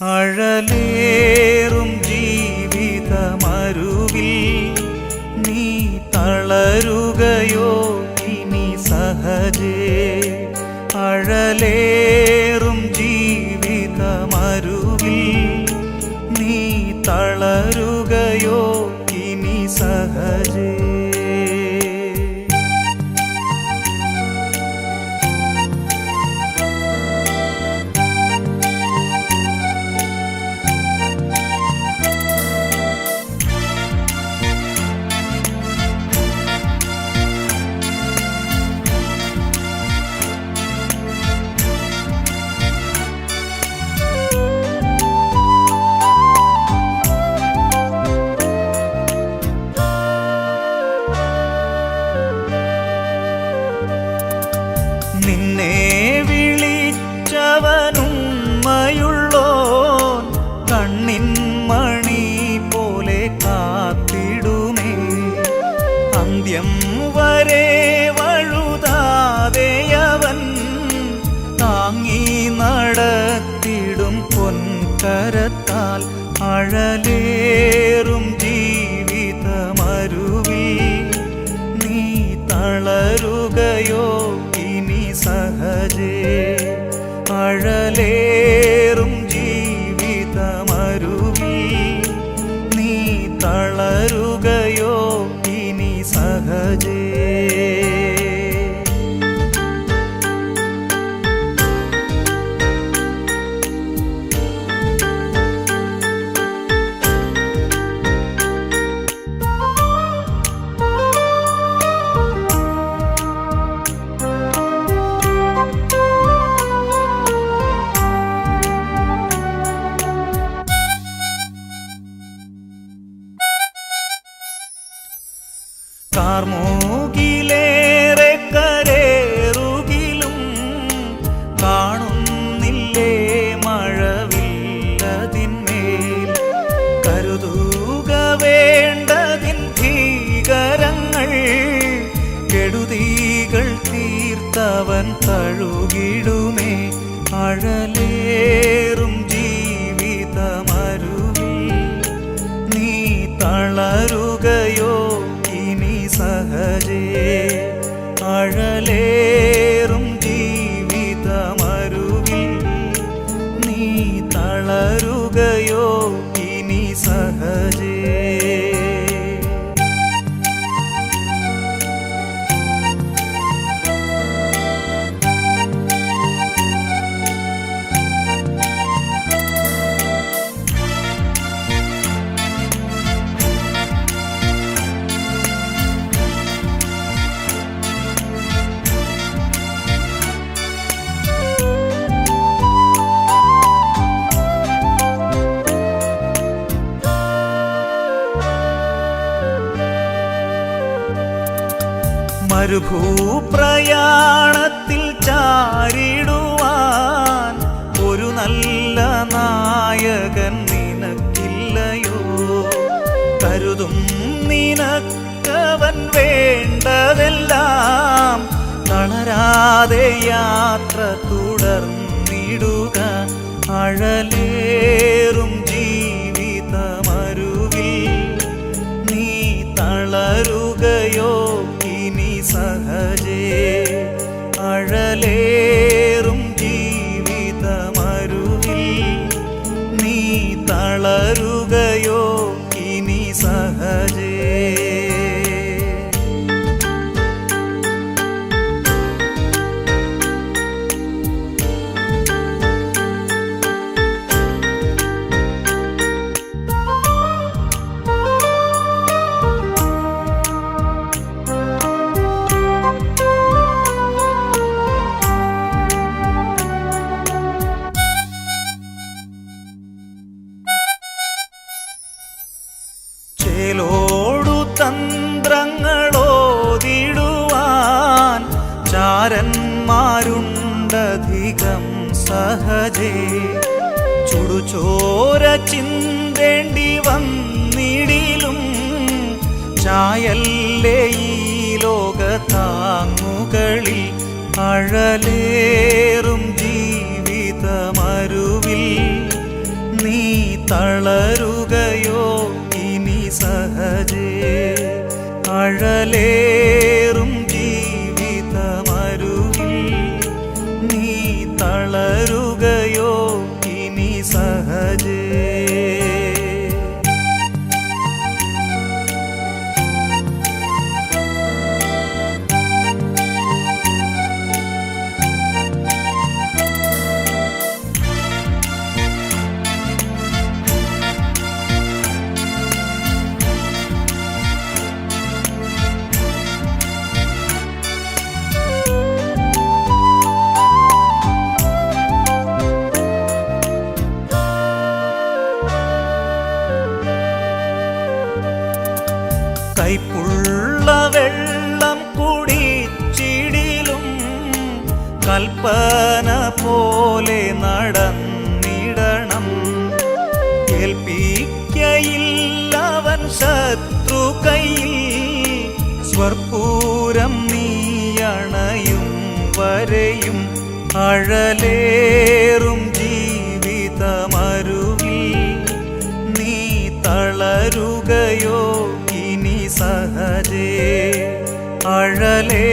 അഴലേറും ജീവിതമരുവിൽ നീ തളരുകയോ ഇനി സഹജേ. അഴലേ നിന്നെ വിളിച്ചവനുമ്മയുള്ളോൻ കണ്ണിൻ മണി പോലെ കാത്തിടുമേ. അന്ത്യം വരെ വഴുതാതെയവൻ താങ്ങി നടത്തിടും പൊൻകരത്താൽ അഴലേറും തളരുകയോ തീർത്തവൻ തഴുകിടുമേ. അഴലേറും ജീവിതമരുവിൽ നീ തളരുകയോ ഇനി സഹജേ. അഴലേറും മരുഭൂപ്രയാണത്തിൽ ചാരിടുവാൻ ഒരു നല്ല നായകൻ നിനക്കില്ലയോ? കരുതും നിനക്കവൻ വേണ്ടതെല്ലാം തളരാതെ യാത്ര തുടർന്നിടുക അഴലേറും ചാരന്മാരുണ്ടധികം സഹജേ. ചുടുചോര ചിന്തേണ്ടി വന്നിടിലും ചായല്ലേ ഈ ലോക താങ്ങുകളിൽ അഴലേറും ജീവിതമരുവിൽ. നീ തളരുകയോ ഇനി സഹജേ. അഴ കൽപ്പന പോലെ നടന്നിടണം. കേൾപ്പിക്കയില്ലവൻ ശത്രു കൈ സ്വർപൂരം നീയണയും വരെയും അഴലേറും ജീവിതമരുവിൽ. നീ തളരുകയോ ഇനി സഹജേ അഴലേ